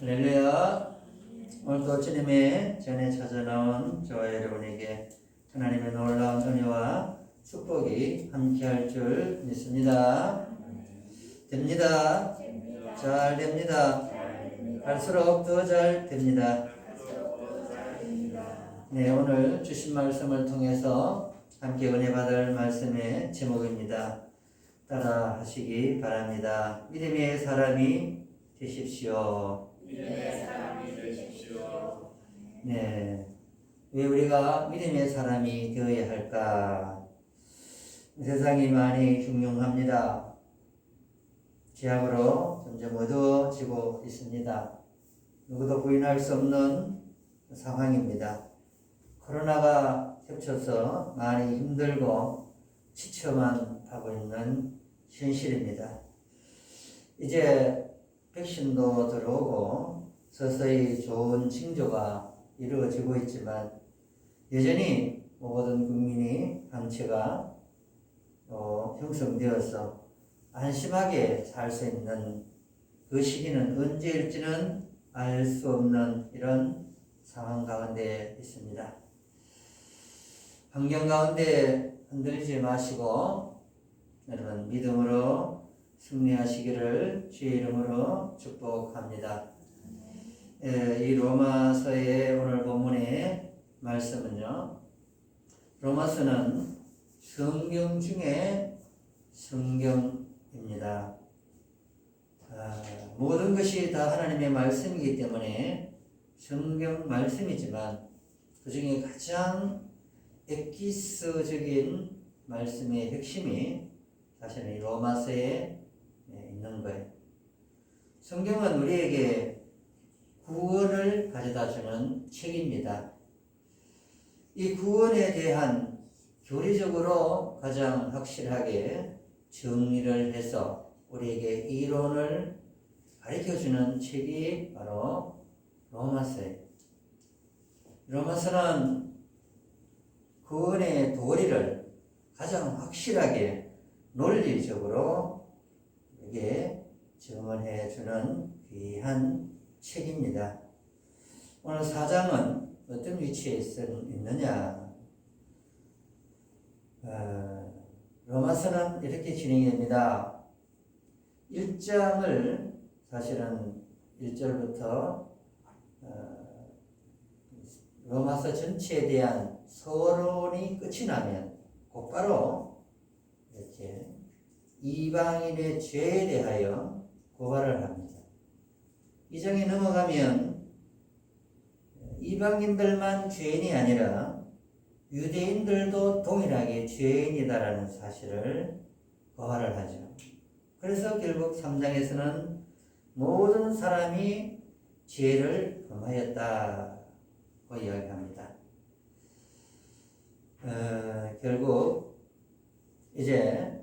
할렐루야. 오늘도 주님의 전에 찾아나온 저와 여러분에게 하나님의 놀라운 은혜와 축복이 함께할 줄 믿습니다. 됩니다. 잘 됩니다. 갈수록 더 잘 됩니다. 네, 오늘 주신 말씀을 통해서 함께 은혜 받을 말씀의 제목입니다. 따라 하시기 바랍니다. 믿음의 사람이 되십시오. 네. 왜 우리가 믿음의 사람이 되어야 할까? 세상이 많이 흉흉합니다. 죄악으로 점점 어두워지고 있습니다. 누구도 부인할 수 없는 상황입니다. 코로나가 겹쳐서 많이 힘들고 지쳐만 하고 있는 현실입니다. 이제 백신도 들어오고 서서히 좋은 징조가 이루어지고 있지만 여전히 모든 국민이 방치가 어, 형성되어서 안심하게 살 수 있는 그 시기는 언제일지는 알 수 없는 이런 상황 가운데 있습니다. 환경 가운데 흔들리지 마시고 여러분 믿음으로 승리하시기를 주의 이름으로 축복합니다. 예, 이 로마서의 오늘 본문의 말씀은요. 로마서는 성경 중에 성경입니다. 아, 모든 것이 다 하나님의 말씀이기 때문에 성경 말씀이지만 그 중에 가장 엑기스적인 말씀의 핵심이 사실은 예, 있는 거예요. 성경은 우리에게 구원을 가져다 주는 책입니다. 이 구원에 대한 교리적으로 가장 확실하게 정리를 해서 우리에게 이론을 가르쳐 주는 책이 바로 로마서예요. 로마서는 구원의 도리를 가장 확실하게 논리적으로 이게 증언해 주는 귀한 책입니다. 오늘 사장은 어떤 위치에 있느냐? 어, 로마서는 이렇게 진행됩니다. 1장을 사실은 1절부터 어, 로마서 전체에 대한 서론이 끝이 나면 곧바로 이렇게 이방인의 죄에 대하여 고발을 합니다. 이 장에 넘어가면 이방인들만 죄인이 아니라 유대인들도 동일하게 죄인이다라는 사실을 고발을 하죠. 그래서 결국 3장에서는 모든 사람이 죄를 범하였다고 이야기합니다. 어, 결국 이제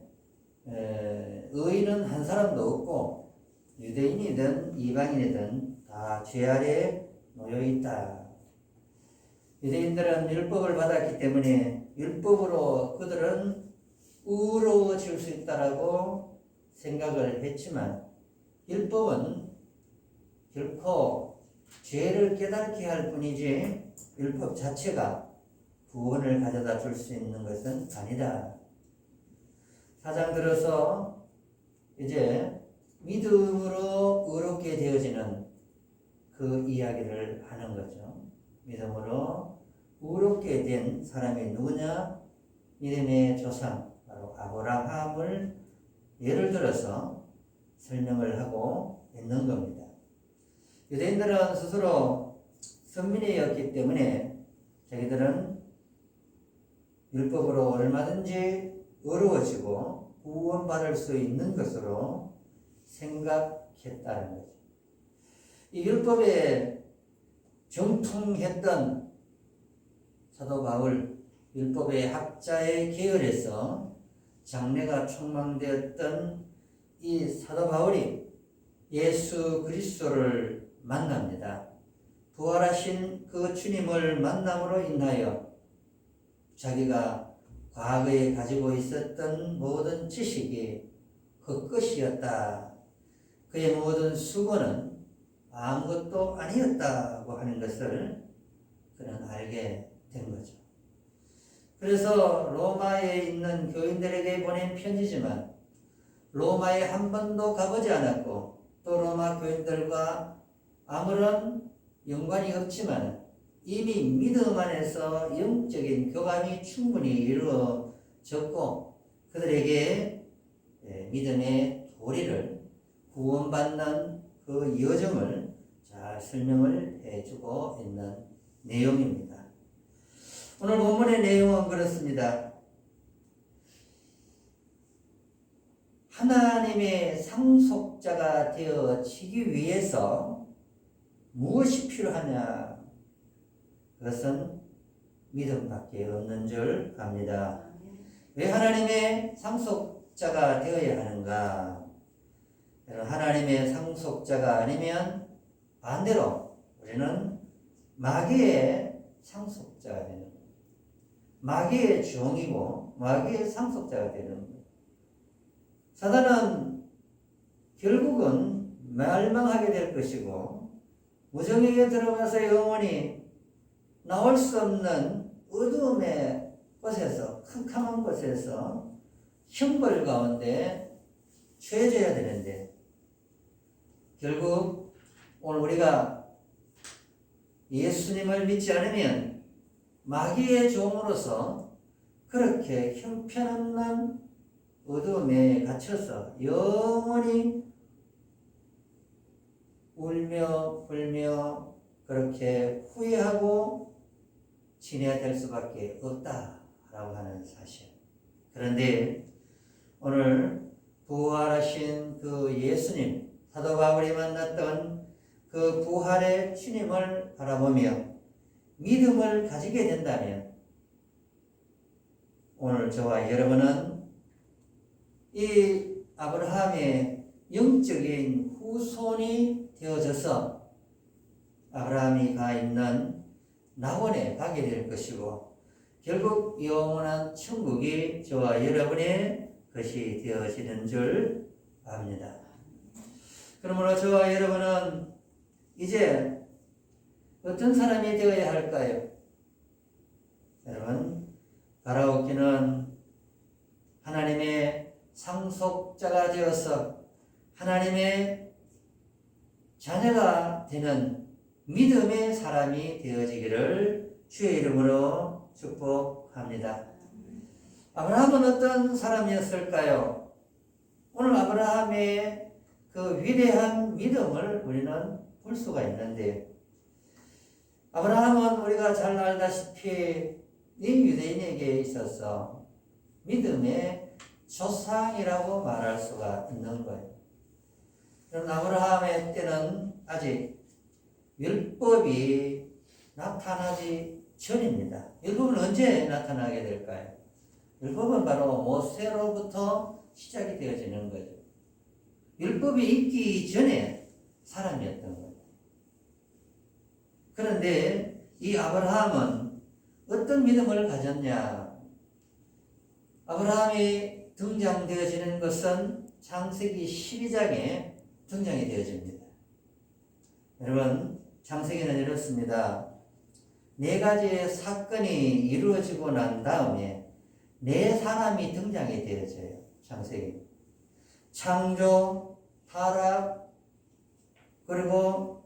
에, 의인은 한 사람도 없고 유대인이든 이방인이든 다 죄 아래 놓여 있다. 유대인들은 율법을 받았기 때문에 율법으로 그들은 의로워질 수 있다라고 생각을 했지만 율법은 결코 죄를 깨닫게 할 뿐이지 율법 자체가 구원을 가져다 줄 수 있는 것은 아니다. 사장 들어서 이제 믿음으로 의롭게 되어지는 그 이야기를 하는 거죠. 믿음으로 의롭게 된 사람이 누구냐? 믿음의 조상, 바로 아브라함을 예를 들어서 설명을 하고 있는 겁니다. 유대인들은 스스로 선민이었기 때문에 자기들은 율법으로 얼마든지 어려워지고 구원받을 수 있는 것으로 생각했다는 거죠. 이 율법에 정통했던 사도 바울 율법의 학자의 계열에서 장래가 촉망되었던 이 사도 바울이 예수 그리스도를 만납니다. 부활하신 그 주님을 만남으로 인하여 자기가 과거에 가지고 있었던 모든 지식이 헛것이었다. 그의 모든 수고는 아무것도 아니었다고 하는 것을 그는 알게 된 거죠. 그래서 로마에 있는 교인들에게 보낸 편지지만 로마에 한 번도 가보지 않았고 또 로마 교인들과 아무런 연관이 없지만 이미 믿음 안에서 영적인 교감이 충분히 이루어졌고 그들에게 예, 믿음의 도리를 구원받는 그 여정을 잘 설명을 해주고 있는 내용입니다. 오늘 본문의 내용은 그렇습니다. 하나님의 상속자가 되어지기 위해서 무엇이 필요하냐? 그것은 믿음밖에 없는 줄 압니다. 왜 하나님의 상속자가 되어야 하는가? 하나님의 상속자가 아니면 반대로 우리는 마귀의 상속자가 되는 거예요. 마귀의 종이고 마귀의 상속자가 되는 거예요. 사단은 결국은 멸망하게 될 것이고 무정에게 들어가서 영원히 나올 수 없는 어두움의 곳에서 캄캄한 곳에서 형벌 가운데 처해져야 되는데 결국 오늘 우리가 예수님을 믿지 않으면 마귀의 종으로서 그렇게 형편없는 어둠에 갇혀서 영원히 울며 불며 그렇게 후회하고 지내야 될 수밖에 없다라고 하는 사실. 그런데 오늘 부활하신 그 예수님, 사도 바울이 만났던 그 부활의 주님을 바라보며 믿음을 가지게 된다면 오늘 저와 여러분은 이 아브라함의 영적인 후손이 되어져서 아브라함이 가 있는 낙원에 가게 될 것이고 결국 영원한 천국이 저와 여러분의 것이 되어지는 줄 압니다. 그러므로 저와 여러분은 이제 어떤 사람이 되어야 할까요? 여러분, 바라옵기는 하나님의 상속자가 되어서 하나님의 자녀가 되는 믿음의 사람이 되어지기를 주의 이름으로 축복합니다. 아브라함은 어떤 사람이었을까요? 오늘 아브라함의 그 위대한 믿음을 우리는 볼 수가 있는데, 아브라함은 우리가 잘 알다시피 이 유대인에게 있어서 믿음의 조상이라고 말할 수가 있는 거예요. 그럼 아브라함의 때는 아직 율법이 나타나지 전입니다. 율법은 언제 나타나게 될까요? 율법은 바로 모세로부터 시작이 되어지는 거죠. 율법이 있기 전에 사람이었던 거예요. 그런데 이 아브라함은 어떤 믿음을 가졌냐? 아브라함이 등장되어지는 것은 창세기 12장에 등장이 되어집니다. 여러분, 창세기는 이렇습니다. 네 가지의 사건이 이루어지고 난 다음에 네 사람이 등장이 되어져요. 창세기. 창조, 타락, 그리고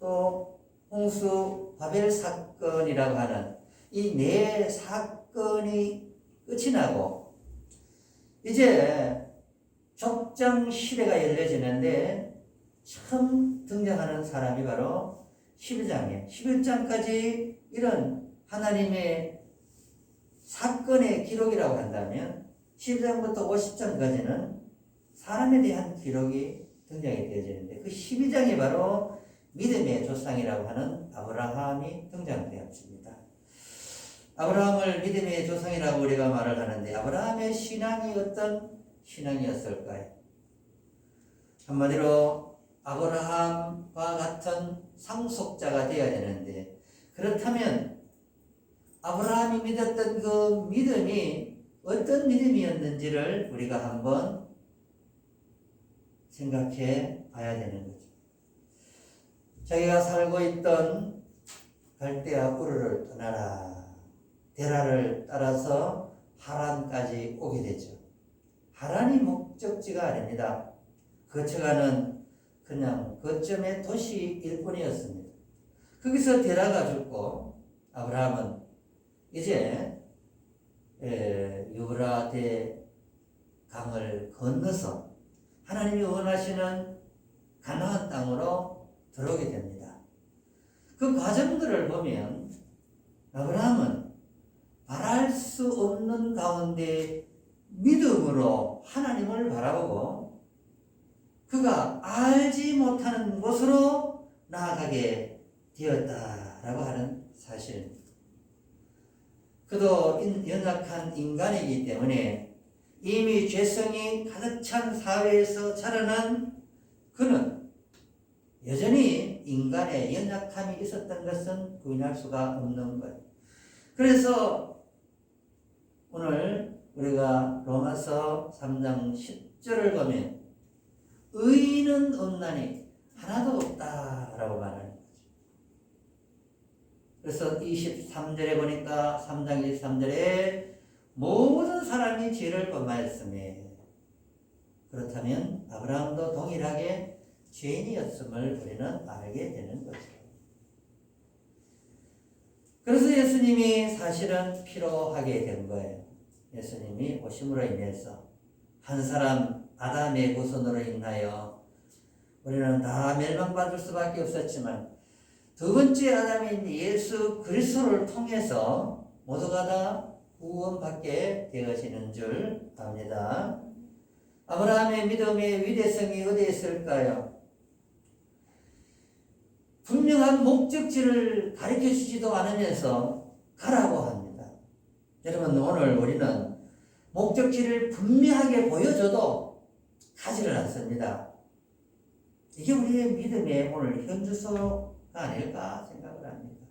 또 홍수, 바벨 사건이라고 하는 이 네 사건이 끝이 나고 이제 족장 시대가 열려지는데 처음 등장하는 사람이 바로 11장이에요. 11장까지 이런 하나님의 사건의 기록이라고 한다면 11장부터 50장까지는 사람에 대한 기록이 등장이 되어지는데 그 12장이 바로 믿음의 조상이라고 하는 아브라함이 등장되었습니다. 아브라함을 믿음의 조상이라고 우리가 말을 하는데 아브라함의 신앙이 어떤 신앙이었을까요? 한마디로 아브라함과 같은 상속자가 되어야 되는데 그렇다면 아브라함이 믿었던 그 믿음이 어떤 믿음이었는지를 우리가 한번 생각해 봐야 되는 거죠. 자기가 살고 있던 갈대아 우르를 떠나라. 데라를 따라서 하란까지 오게 되죠. 하란이 목적지가 아닙니다. 거쳐가는 그냥 거점의 도시일 뿐이었습니다. 거기서 데라가 죽고 아브라함은 이제 유브라데 강을 건너서 하나님이 원하시는 가나안 땅으로 들어오게 됩니다. 그 과정들을 보면 아브라함은 바랄 수 없는 가운데 믿음으로 하나님을 바라보고 그가 알지 못하는 곳으로 나아가게 되었다라고 하는 사실입니다. 그도 연약한 인간이기 때문에 이미 죄성이 가득 찬 사회에서 자라난 그는 여전히 인간의 연약함이 있었던 것은 부인할 수가 없는 거예요. 그래서 오늘 우리가 로마서 3장 10절을 보면 의인은 없나니 하나도 없다라고 말하는 거죠. 그래서 23절에 보니까 3장 23절에 모든 사람이 죄를 범하였으며 그렇다면 아브라함도 동일하게 죄인이었음을 우리는 알게 되는 거죠. 그래서 예수님이 사실은 필요하게 된 거예요. 예수님이 오심으로 인해서 한 사람 아담의 후손으로 인하여 우리는 다 멸망받을 수밖에 없었지만 두 번째 아담인 예수 그리스도를 통해서 모두가 다 구원받게 되어지는 줄 압니다. 아브라함의 믿음의 위대성이 어디에 있을까요? 분명한 목적지를 가르쳐 주지도 않으면서 가라고 합니다. 여러분, 오늘 우리는 목적지를 분명하게 보여줘도 가지를 않습니다. 이게 우리의 믿음의 오늘 현주소가 아닐까 생각을 합니다.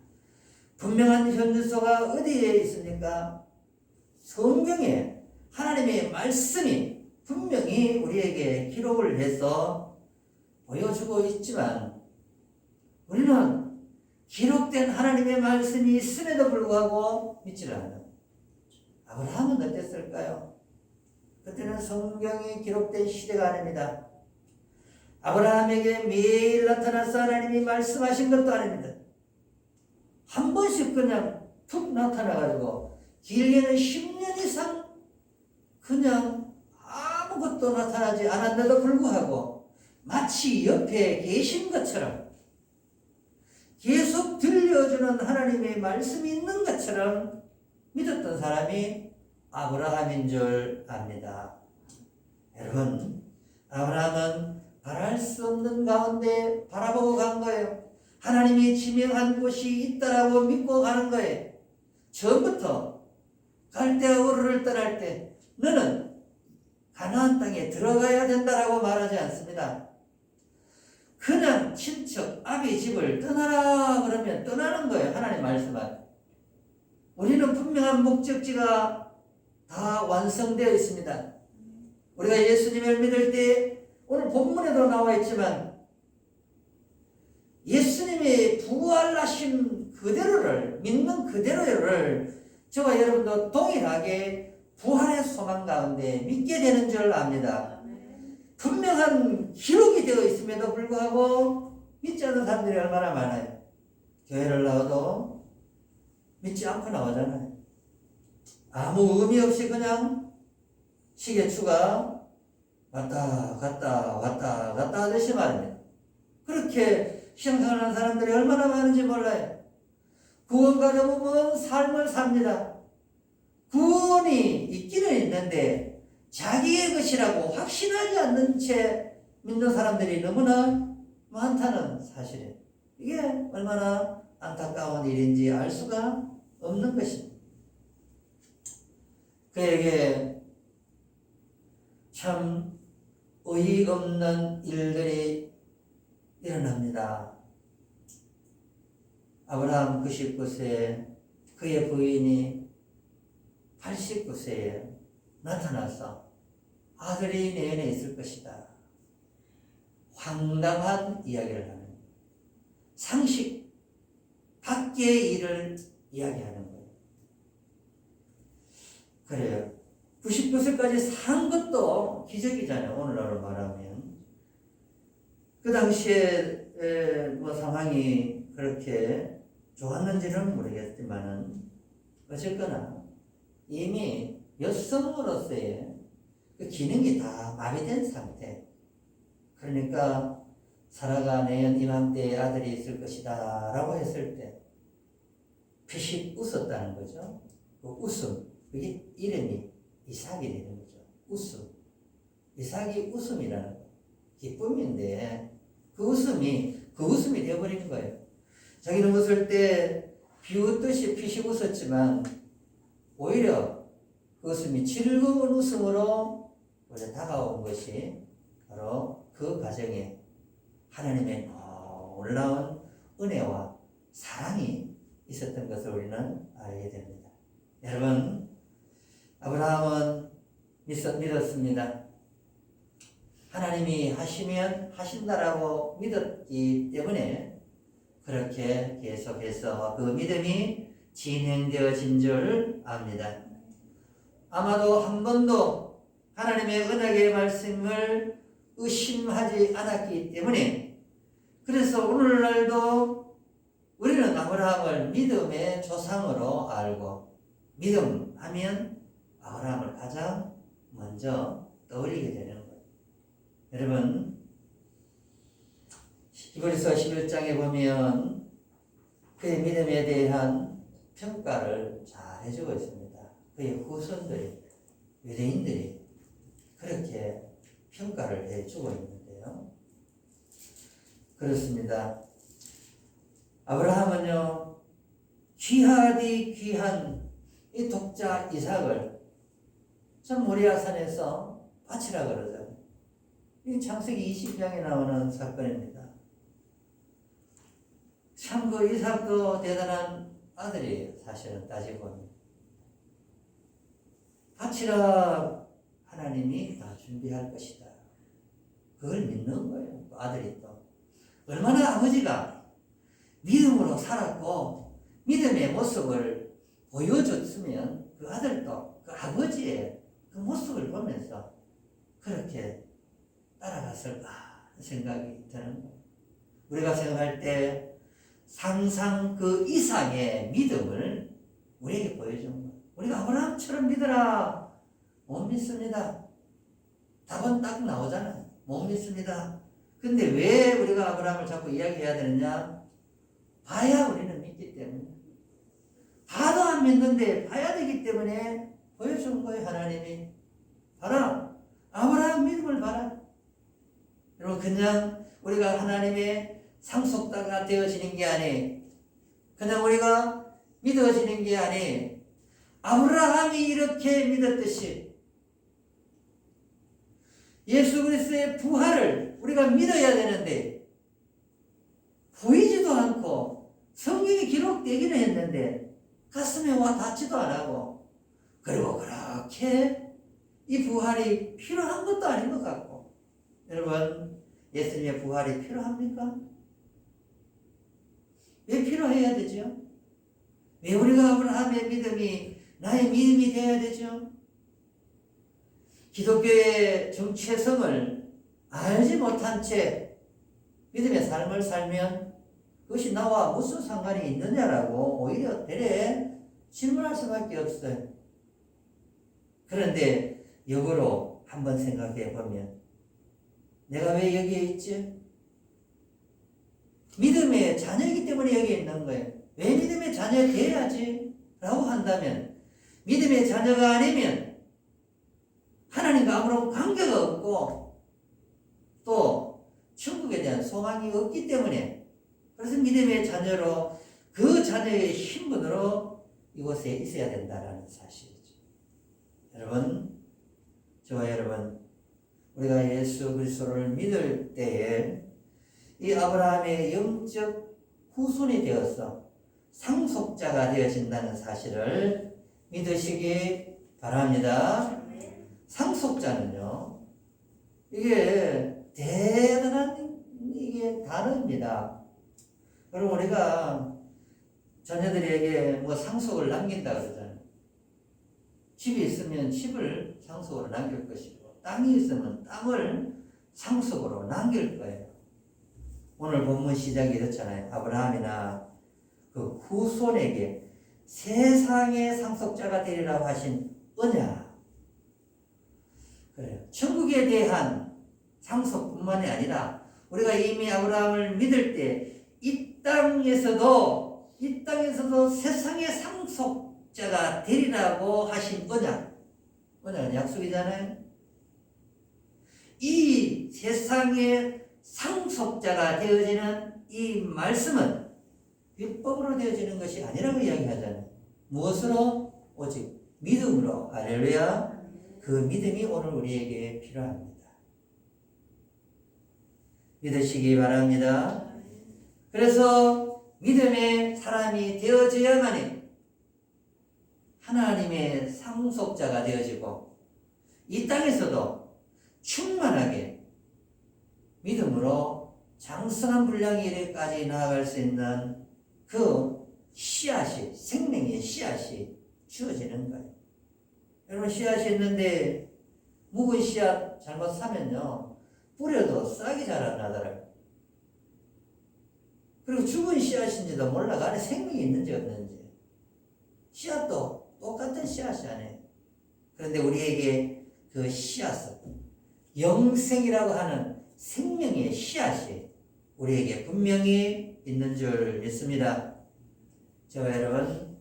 분명한 현주소가 어디에 있습니까? 성경에 하나님의 말씀이 분명히 우리에게 기록을 해서 보여주고 있지만 우리는 기록된 하나님의 말씀이 있음에도 불구하고 믿지를 않아요. 아브라함은 어땠을까요? 그때는 성경이 기록된 시대가 아닙니다. 아브라함에게 매일 나타나서 하나님이 말씀하신 것도 아닙니다. 한 번씩 그냥 툭 나타나가지고 길게는 10년 이상 그냥 아무것도 나타나지 않았는데도 불구하고 마치 옆에 계신 것처럼 계속 들려주는 하나님의 말씀이 있는 것처럼 믿었던 사람이 아브라함인 줄 압니다. 여러분, 아브라함은 바랄 수 없는 가운데 바라보고 간 거예요. 하나님이 지명한 곳이 있다라고 믿고 가는 거예요. 처음부터 갈대아 우르를 떠날 때 너는 가나안 땅에 들어가야 된다라고 말하지 않습니다. 그냥 친척 아비 집을 떠나라 그러면 떠나는 거예요. 하나님 말씀은. 우리는 분명한 목적지가 다 완성되어 있습니다. 우리가 예수님을 믿을 때 오늘 본문에도 나와 있지만 예수님이 부활하신 그대로를 믿는 그대로를 저와 여러분도 동일하게 부활의 소망 가운데 믿게 되는 줄 압니다. 분명한 기록이 되어 있음에도 불구하고 믿지 않는 사람들이 얼마나 많아요. 교회를 나와도 믿지 않고 나오잖아요. 아무 의미 없이 그냥 시계추가 왔다 갔다 왔다 갔다 하듯이 말입니다. 그렇게 신앙생활 하는 사람들이 얼마나 많은지 몰라요. 너무 먼 삶을 삽니다. 구원이 있기는 있는데 자기의 것이라고 확신하지 않는 채 믿는 사람들이 너무나 많다는 사실이에요. 이게 얼마나 안타까운 일인지 알 수가 없는 것입니다. 그에게 참 의의 없는 일들이 일어납니다. 아브라함 99세 그의 부인이 89세에 나타나서 아들이 내년에 있을 것이다. 황당한 이야기를 하는 상식 밖의 일을 이야기하는 거예요. 그래요. 99세까지 산 것도 기적이잖아요. 오늘날로 말하면. 그 당시에 에, 뭐 상황이 그렇게 좋았는지는 모르겠지만은 어쨌거나 이미 여성으로서의 그 기능이 다 마비된 상태. 그러니까 사라가 내년 이맘때에 아들이 있을 것이다 라고 했을 때 피식 웃었다는 거죠. 그 웃음. 그게 이름이 이삭이 되는 거죠. 웃음. 이삭이 웃음이라는 거. 기쁨인데 그 웃음이 그 웃음이 되어버린 거예요. 자기는 웃을 때 비웃듯이 피식 웃었지만 오히려 그 웃음이 즐거운 웃음으로 우리 다가온 것이 바로 그 가정에 하나님의 놀라운 은혜와 사랑이 있었던 것을 우리는 알게 됩니다. 여러분, 아브라함은 믿었, 믿었습니다. 하나님이 하시면 하신다라고 믿었기 때문에 그렇게 계속해서 그 믿음이 진행되어진 줄 압니다. 아마도 한 번도 하나님의 언약의 말씀을 의심하지 않았기 때문에 그래서 오늘날도 우리는 아브라함을 믿음의 조상으로 알고 믿음 하면 아브라함을 가장 먼저 떠올리게 되는 거예요. 여러분 히브리서 11장에 보면 그의 믿음에 대한 평가를 잘 해주고 있습니다. 그의 후손들이 유대인들이 그렇게 평가를 해주고 있는데요. 그렇습니다. 아브라함은요, 귀하디 귀한 이 독자 이삭을 참 모리아산에서 바치라 그러죠. 이 창세기 20장에 나오는 사건입니다. 참 그 이삭도 대단한 아들이에요. 사실은 따지고 보면. 바치라 하나님이 다 준비할 것이다. 그걸 믿는 거예요. 그 아들이 또. 얼마나 아버지가 믿음으로 살았고 믿음의 모습을 보여줬으면 그 아들도 그 아버지의 그 모습을 보면서 그렇게 따라갔을까 생각이 드는 거예요. 우리가 생각할 때 상상 그 이상의 믿음을 우리에게 보여준 거예요. 우리가 아브라함처럼 믿어라. 못 믿습니다. 답은 딱 나오잖아요. 못 믿습니다. 근데 왜 우리가 아브라함을 자꾸 이야기해야 되느냐? 봐야 우리는 믿기 때문에. 봐도 안 믿는데 봐야 되기 때문에 보여준 거예요, 하나님이. 봐라. 아브라함 믿음을 봐라. 여러분, 그냥 우리가 하나님의 상속자가 되어지는 게 아니, 그냥 우리가 믿어지는 게 아니, 아브라함이 이렇게 믿었듯이 예수 그리스도의 부활을 우리가 믿어야 되는데 보이지도 않고 성경이 기록되기는 했는데 가슴에 와 닿지도 안 하고 그리고 그렇게 이 부활이 필요한 것도 아닌 것 같고 여러분 예수님의 부활이 필요합니까? 왜 필요해야 되죠? 왜 우리가 아브라함의 믿음이 나의 믿음이 되어야 되죠? 기독교의 정체성을 알지 못한 채 믿음의 삶을 살면 그것이 나와 무슨 상관이 있느냐라고 오히려 대래 질문할 수밖에 없어요. 그런데 역으로 한번 생각해 보면 내가 왜 여기에 있지? 믿음의 자녀이기 때문에 여기 있는 거예요. 왜 믿음의 자녀 돼야지? 라고 한다면 믿음의 자녀가 아니면 하나님과 아무런 관계가 없고 또 천국에 대한 소망이 없기 때문에 그래서 믿음의 자녀로 그 자녀의 신분으로 이곳에 있어야 된다는 사실이죠. 여러분, 저와 여러분, 우리가 예수 그리스도를 믿을 때에 이 아브라함의 영적 후손이 되어서 상속자가 되어진다는 사실을 믿으시기 바랍니다. 상속자는요, 이게 대단한 이게 단어입니다. 그럼 우리가 자녀들에게 뭐 상속을 남긴다 그러잖아요. 집이 있으면 집을 상속으로 남길 것이고 땅이 있으면 땅을 상속으로 남길 거예요. 오늘 본문 시작이 이렇잖아요. 아브라함이나 그 후손에게 세상의 상속자가 되리라고 하신 언약. 그래요. 천국에 대한 상속뿐만이 아니라 우리가 이미 아브라함을 믿을 때 이 땅에서도 이 땅에서도 세상의 상속 자가 되리라고 하신 언약. 언약은 약속이잖아요. 이 세상의 상속자가 되어지는 이 말씀은 율법으로 되어지는 것이 아니라고 이야기하잖아요. 무엇으로? 오직 믿음으로. 할렐루야. 그 믿음이 오늘 우리에게 필요합니다. 믿으시기 바랍니다. 그래서 믿음의 사람이 되어져야만이 하나님의 상속자가 되어지고 이 땅에서도 충만하게 믿음으로 장성한 분량의 이르까지 나아갈 수 있는 그 씨앗이 생명의 씨앗이 주어지는 거예요. 여러분 씨앗이 있는데 묵은 씨앗 잘못 사면요 뿌려도 싹이 잘 안 나더라고요. 그리고 죽은 씨앗인지도 몰라 그 안에 생명이 있는지 없는지 씨앗도 똑같은 씨앗이 아니에요. 그런데 우리에게 그 씨앗은 영생이라고 하는 생명의 씨앗이 우리에게 분명히 있는 줄 믿습니다. 저와 여러분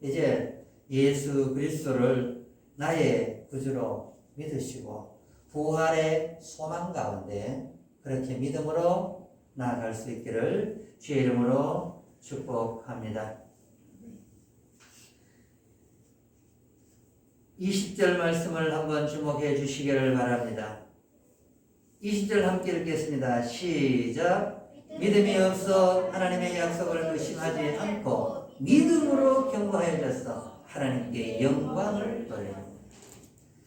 이제 예수 그리스도를 나의 구주로 믿으시고 부활의 소망 가운데 그렇게 믿음으로 나아갈 수 있기를 주의 이름으로 축복합니다. 20절 말씀을 한번 주목해 주시기를 바랍니다. 20절 함께 읽겠습니다. 시작. 믿음이 없어 하나님의 약속을 의심하지 않고 믿음으로 경고하여졌어 하나님께 영광을 돌립니다.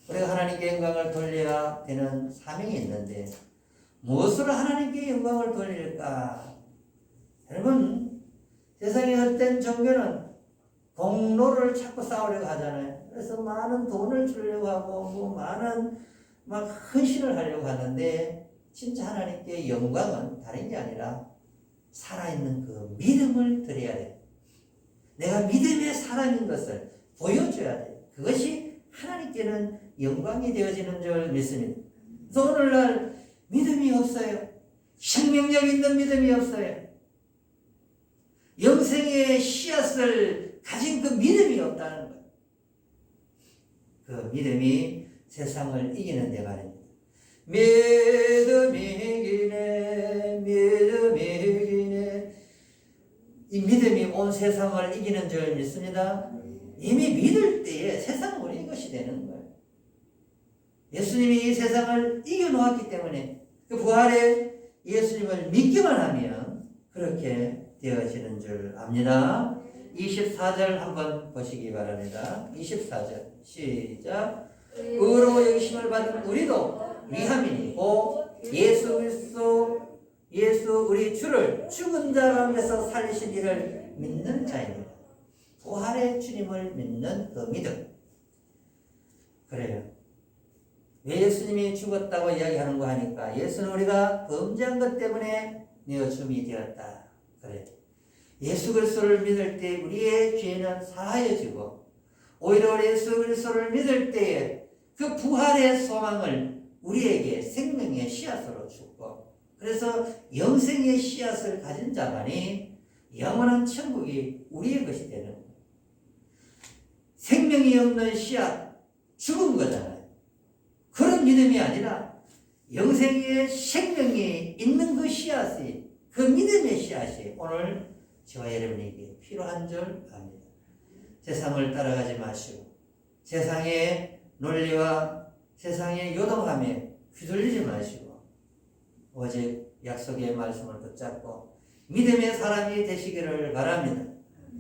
우리가 하나님께 영광을 돌려야 되는 사명이 있는데 무엇으로 하나님께 영광을 돌릴까? 여러분 세상의 헛된 종교는 공로를 찾고 싸우려고 하잖아요. 그래서 많은 돈을 주려고 하고 뭐 많은 막 헌신을 하려고 하는데 진짜 하나님께 영광은 다른 게 아니라 살아있는 그 믿음을 드려야 돼. 내가 믿음의 사람인 것을 보여줘야 돼. 그것이 하나님께는 영광이 되어지는 줄 믿습니다. 그래서 오늘날 믿음이 없어요. 생명력 있는 믿음이 없어요. 영생의 씨앗을 가진 그 믿음이 없다는 거예요. 그 믿음이 세상을 이기는 데 말입니다. 믿음이 이기네, 믿음이 이기네. 이 믿음이 온 세상을 이기는 줄 믿습니다. 이미 믿을 때에 세상은 우리 것이 되는 거예요. 예수님이 이 세상을 이겨놓았기 때문에 그 부활의 예수님을 믿기만 하면 그렇게 되어지는 줄 압니다. 24절 한번 보시기 바랍니다. 24절 시작 의로 여기심을 받은 우리도 위함이고 예수 그리스도 예수 우리 주를 죽은 자 가운데서 살리신 이를 믿는 자입니다. 부활의 주님을 믿는 그 믿음. 그래요. 왜 예수님이 죽었다고 이야기하는 거 하니까 예수는 우리가 범죄한 것 때문에 내어줌이 되었다. 그래. 예수 그리스도를 믿을 때 우리의 죄는 사하여지고 오히려 예수 그리스도를 믿을 때에 그 부활의 소망을 우리에게 생명의 씨앗으로 주고 그래서 영생의 씨앗을 가진 자만이 영원한 천국이 우리의 것이 되는 거예요. 생명이 없는 씨앗 죽은 거잖아요. 그런 믿음이 아니라 영생의 생명이 있는 그 씨앗이 그 믿음의 씨앗이 오늘 저와 여러분에게 필요한 줄 압니다. 세상을 따라가지 마시고 세상의 논리와 세상의 요동함에 휘둘리지 마시고 오직 약속의 말씀을 붙잡고 믿음의 사람이 되시기를 바랍니다.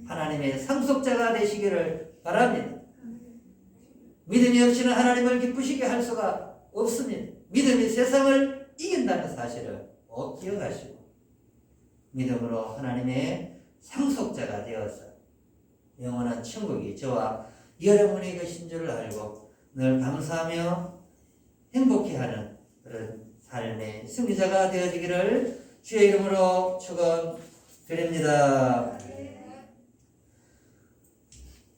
하나님의 상속자가 되시기를 바랍니다. 믿음이 없이는 하나님을 기쁘시게 할 수가 없습니다. 믿음이 세상을 이긴다는 사실을 꼭 기억하시고 믿음으로 하나님의 상속자가 되어서 영원한 천국이 저와 여러분의 것인 줄 알고 늘 감사하며 행복해하는 그런 삶의 승리자가 되어지기를 주의 이름으로 축원드립니다.